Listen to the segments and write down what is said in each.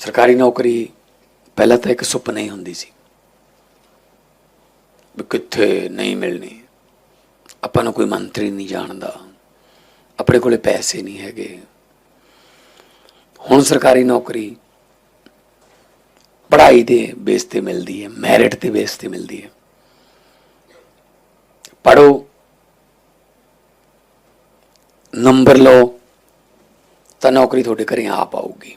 ਸਰਕਾਰੀ ਨੌਕਰੀ ਪਹਿਲਾਂ ਤਾਂ ਇੱਕ ਸੁਪਨਾ ਹੀ ਹੁੰਦੀ ਸੀ ਵੀ ਕਿੱਥੇ ਨਹੀਂ ਮਿਲਣੀ। ਆਪਾਂ ਨੂੰ ਕੋਈ ਮੰਤਰੀ ਨਹੀਂ ਜਾਣਦਾ। ਆਪਣੇ ਕੋਲੇ ਪੈਸੇ ਨਹੀਂ ਹੈਗੇ। ਹੁਣ ਸਰਕਾਰੀ ਨੌਕਰੀ ਪੜ੍ਹਾਈ ਦੇ ਬੇਸ ਤੇ ਮਿਲਦੀ ਹੈ ਮੈਰਿਟ ਦੇ ਬੇਸ ਤੇ ਮਿਲਦੀ ਹੈ। ਪੜੋ ਨੰਬਰ ਲਓ, ਤਾਂ ਨੌਕਰੀ ਤੁਹਾਡੇ ਘਰੇ ਆਪ ਆਊਗੀ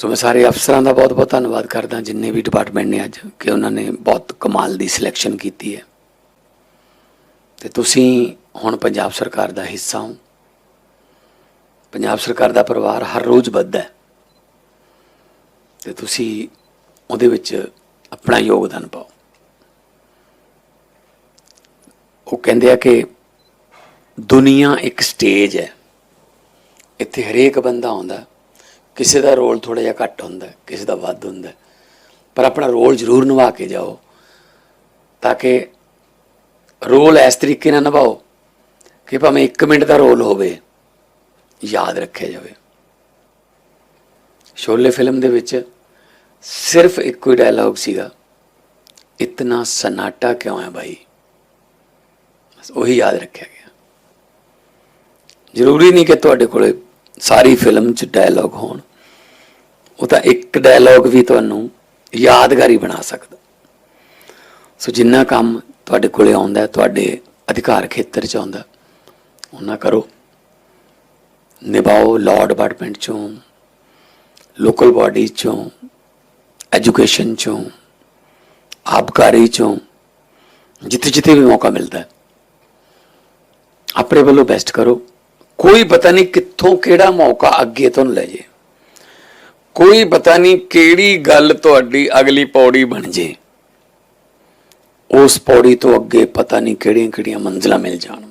ਸੋ ਮੈਂ ਸਾਰੇ ਅਫਸਰਾਂ ਦਾ ਬਹੁਤ ਬਹੁਤ ਧੰਨਵਾਦ ਕਰਦਾ, ਜਿੰਨੇ ਵੀ ਡਿਪਾਰਟਮੈਂਟ ਨੇ ਅੱਜ, ਕਿ ਉਹਨਾਂ ਨੇ ਬਹੁਤ ਕਮਾਲ ਦੀ ਸਿਲੈਕਸ਼ਨ ਕੀਤੀ ਹੈ। ਤੇ ਤੁਸੀਂ ਹੁਣ ਪੰਜਾਬ ਸਰਕਾਰ ਦਾ ਹਿੱਸਾ ਹੋ। ਪੰਜਾਬ ਸਰਕਾਰ ਦਾ ਪਰਿਵਾਰ ਹਰ ਰੋਜ਼ ਵੱਧਦਾ ਹੈ। ਤੇ ਤੁਸੀਂ ਉਹਦੇ ਵਿੱਚ ਆਪਣਾ ਯੋਗਦਾਨ ਪਾਓ। ਉਹ ਕਹਿੰਦੇ ਆ ਕਿ ਦੁਨੀਆ ਇੱਕ ਸਟੇਜ ਹੈ। ਇੱਥੇ ਹਰੇਕ ਬੰਦਾ ਆਉਂਦਾ। ਕਿਸੇ ਦਾ ਰੋਲ ਥੋੜਾ ਜਿਹਾ ਘੱਟ ਹੁੰਦਾ, ਕਿਸੇ ਦਾ ਵੱਧ ਹੁੰਦਾ। ਪਰ ਆਪਣਾ ਰੋਲ ਜ਼ਰੂਰ ਨਿਭਾ ਕੇ ਜਾਓ, ਤਾਂ ਕਿ ਰੋਲ ਇਸ ਤਰੀਕੇ ਨਾਲ ਨਿਭਾਓ ਕਿ ਭਾਵੇਂ 1 ਮਿੰਟ ਦਾ ਰੋਲ ਹੋਵੇ, ਯਾਦ ਰੱਖਿਆ ਜਾਵੇ। ਸ਼ੋਲੇ ਫਿਲਮ ਦੇ ਵਿੱਚ ਸਿਰਫ ਇੱਕੋ ਹੀ ਡਾਇਲੌਗ ਸੀਗਾ, ਇਤਨਾ ਸਨਾਟਾ ਕਿਉਂ ਹੈ ਭਾਈ ਬਸ ਉਹੀ ਯਾਦ ਰੱਖਿਆ ਗਿਆ। ਜ਼ਰੂਰੀ ਨਹੀਂ ਕਿ ਤੁਹਾਡੇ ਕੋਲੇ ਸਾਰੀ ਫਿਲਮ 'ਚ ਡਾਇਲੌਗ ਹੋਣ। ਉਹ ਤਾਂ ਇੱਕ ਡਾਇਲੌਗ ਵੀ ਤੁਹਾਨੂੰ ਯਾਦਗਾਰੀ ਬਣਾ ਸਕਦਾ। ਸੋ ਜਿੰਨਾ ਕੰਮ ਤੁਹਾਡੇ ਕੋਲੇ ਆਉਂਦਾ, ਤੁਹਾਡੇ ਅਧਿਕਾਰ ਖੇਤਰ 'ਚ ਆਉਂਦਾ ਉਹਨਾਂ ਕਰੋ। ਨਿਭਾਓ ਲਾਅ ਡਿਪਾਰਟਮੈਂਟ 'ਚੋਂ ਲੋਕਲ ਬਾਡੀ 'ਚੋਂ ਐਜੂਕੇਸ਼ਨ 'ਚੋਂ, ਆਬਕਾਰੀ 'ਚੋਂ ਜਿੱਥੇ ਜਿੱਥੇ ਵੀ ਮੌਕਾ ਮਿਲਦਾ ਆਪਣੇ ਵੱਲੋਂ ਬੈਸਟ ਕਰੋ। ਕੋਈ ਪਤਾ ਨਹੀਂ ਕਿੱਥੋਂ ਕਿਹੜਾ ਮੌਕਾ ਅੱਗੇ ਤੁਹਾਨੂੰ ਲੈ ਜੇ। ਕੋਈ ਪਤਾ ਨਹੀਂ ਕਿਹੜੀ ਗੱਲ ਤੁਹਾਡੀ ਅਗਲੀ ਪੌੜੀ ਬਣ ਜੇ। ਉਸ ਪੌੜੀ ਤੋਂ ਅੱਗੇ ਪਤਾ ਨਹੀਂ ਕਿਹੜੀਆਂ ਕਿਹੜੀਆਂ ਮੰਜ਼ਲਾਂ ਮਿਲ ਜਾਣ।